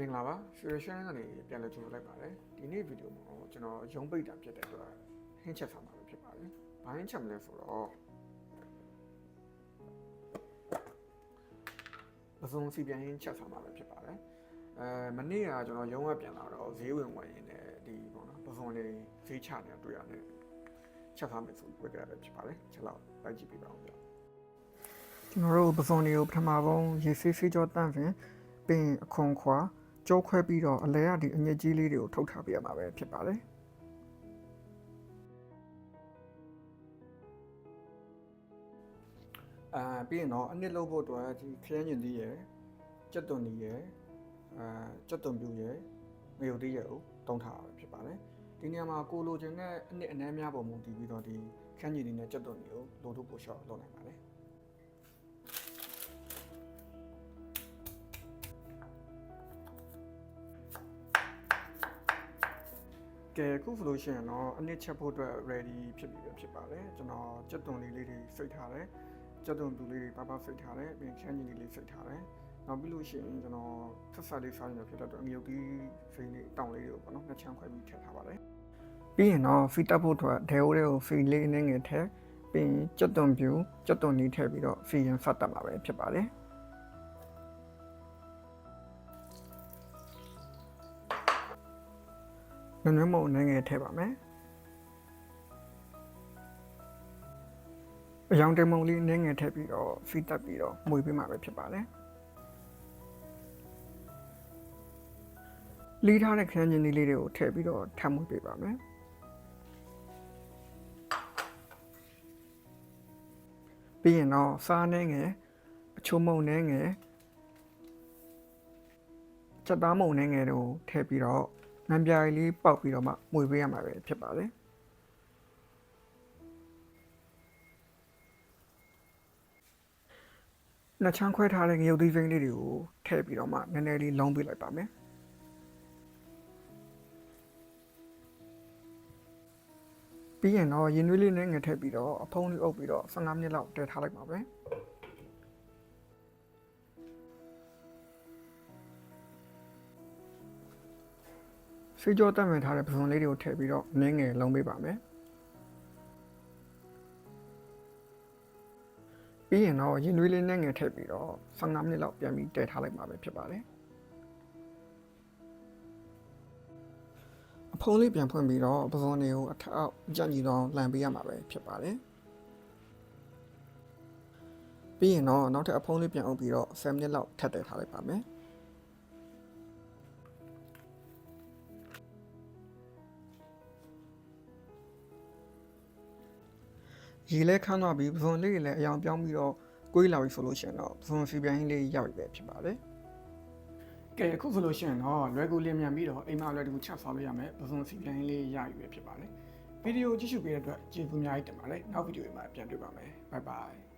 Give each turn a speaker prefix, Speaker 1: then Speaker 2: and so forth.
Speaker 1: မင်္ဂလာပါရွှေရရှမ်းကနေပြန်လည်ကြိုဆိုလိုက်ပါတယ်ဒီနေ့ဗီဒီယိုမှာတော့ကျွန်တော်ရုံးပိတ်တာဖြစ်တဲ့အတွက်ဟင်းချက်ဆောင်မှာပဲဖြစ်ပါတယ်ဘာဟင်းချက်မလဲဆိုတော့ပစုံစီပြန်ဟင်းချက်ဆောင်မှာပဲဖြစ်ပါတယ်အဲမနေ့ကကျွန်တော်ရုံးကပြန်လာတော့ဈေးဝင်ဝင်ရင်းနဲ့ဒီပေါ့နော်ပစုံလေးဈေးချနေတွေ့ရတယ်ချက်ဆောင်မယ်ဆိုဝယ်ကြရပဲဖြစ်ပါတယ်ချက်လောက်လိုက်ကြည့်ပြပါဦးဗျကျွန်တော်တို့ပစုံလေးကိုပထမဆုံးရေဆေးဆေးကြောတန့် fin ပြီးရင်အခွန်ခွာ ကျိုးခွဲပြီးတော့အလဲရဒီအညစ်အကြေးလေးတွေကိုထုတ်ထားပြရမှာပဲဖြစ်ပါတယ်အာပြီးရင်တော့အနစ်လုပ်ဖို့အတွက်ဒီခရမ်းညင်သီးရယ်ကြက်သွန်သီးရယ်အာကြက်သွန်ပြူရယ်ငရုတ်သီးရယ်ကိုတုံးထားတာပဲဖြစ်ပါတယ်ဒီနေရာမှာကိုလိုချင်တဲ့အနစ်အနှမ်းများပုံမူတည်ပြီးတော့ဒီခရမ်းညင်သီးနဲ့ကြက်သွန်သီးကိုလိုထုတ်ဖို့ရှော့လုပ်နိုင်ပါတယ် ကဲအခုဆိုလို့ရှိရင်တော့အနစ်ချက်ဖို့အတွက် ready ဖြစ်ပြီပဲဖြစ်ပါတယ်ကျွန်တော်ကြက်သွန်လေးလေးတွေဖိတ်ထားတယ်ကြက်သွန်ပြူလေးတွေပါပါဖိတ်ထားတယ်ပြီးရင်ချမ်းကြီးလေးလေးဖိတ်ထားတယ်နောက်ပြီးလို့ရှိရင်ကျွန်တော်ဖက်ဖက်လေးစားရင်ဖြစ်တဲ့အတွက်ငရုတ်ကြီးဖိလေးတောင်လေးတွေကိုပေါ့နော်နှစ်ချမ်းခွဲပြီးထည့်ထားပါတယ်ပြီးရင်တော့ဖီတက်ဖို့အတွက်ဒဲအိုးတွေကိုဖီလေးနဲ့ငယ်ထည့်ပြီးရင်ကြက်သွန်ပြူကြက်သွန်လေးထည့်ပြီးတော့ဖီရင်ဖတ်တက်မှာပဲဖြစ်ပါတယ် နွနွမုံအနေငယ်ထည့်ပါမယ်အယောင်တမုံလေးအနေငယ်ထည့်ပြီးတော့ဖီတက်ပြီးတော့မွေပေးမှာပဲဖြစ်ပါတယ်လီးထားတဲ့ခရမ်းကျင်လေးတွေကိုထည့်ပြီးတော့ထပ်မွေပေးပါမယ်ပြီးရင်တော့စားနေငယ်အချိုးမုံနေငယ်ချက်သားမုံနေငယ်တို့ထည့်ပြီးတော့ နံပြားလေးပေါက်ပြီးတော့မှမွေပေးရမှာပဲဖြစ်ပါတယ်နှစ်ချမ်းခွဲထားတဲ့ငရုတ်သီးစိမ်းလေးတွေကိုထည့်ပြီးတော့မှနည်းနည်းလေးလုံးပေးလိုက်ပါမယ်ပြီးရင်တော့ရင်သွေးလေးနဲ့ငထည့်ပြီးတော့အဖုံးလေးအုပ်ပြီးတော့15မိနစ်လောက်တည်ထားလိုက်ပါပဲ ဆွေးကြောတက်ဝင်ထားတဲ့ပစုံလေးတွေကိုထည့်ပြီးတော့နင်းငယ်လုံးပေးပါမယ်ပြီးရင်တော့ရင်သွေးလေးနဲ့ငယ်ထည့်ပြီးတော့15မိနစ်လောက်ပြန်ပြီးတည်ထားလိုက်ပါပဲဖြစ်ပါတယ်အဖုံးလေးပြန်ဖွင့်ပြီးတော့ပစုံတွေကိုအထက်အောက်ကြံ့ကြီးတော့လှန်ပေးရမှာပဲဖြစ်ပါတယ်ပြီးရင်တော့နောက်ထပ်အဖုံးလေးပြန်အုပ်ပြီးတော့10မိနစ်လောက်ထပ်တည်ထားလိုက်ပါမယ် ရေလဲခန်းသွားပြီးပစုံလေးတွေလည်းအယောင်ပြောင်းပြီးတော့ကိုယ်လာပြီဆိုလို့ရှိရင်တော့ပစုံစီပြန်လေးရောက်ပြီပဲဖြစ်ပါတယ်။ကဲအခုဆိုလို့ရှိရင်တော့လွယ်ကူလျင်မြန်ပြီးတော့အိမ်မှာလွယ်ကူချက်ဆောက်လို့ရမယ်ပစုံစီပြန်လေးရပြီပဲဖြစ်ပါတယ်။ဗီဒီယိုကြည့်ရှုပေးတဲ့အတွက်ကျေးဇူးအများကြီးတင်ပါတယ်။နောက်ဗီဒီယိုမှာပြန်တွေ့ပါမယ်။ Bye bye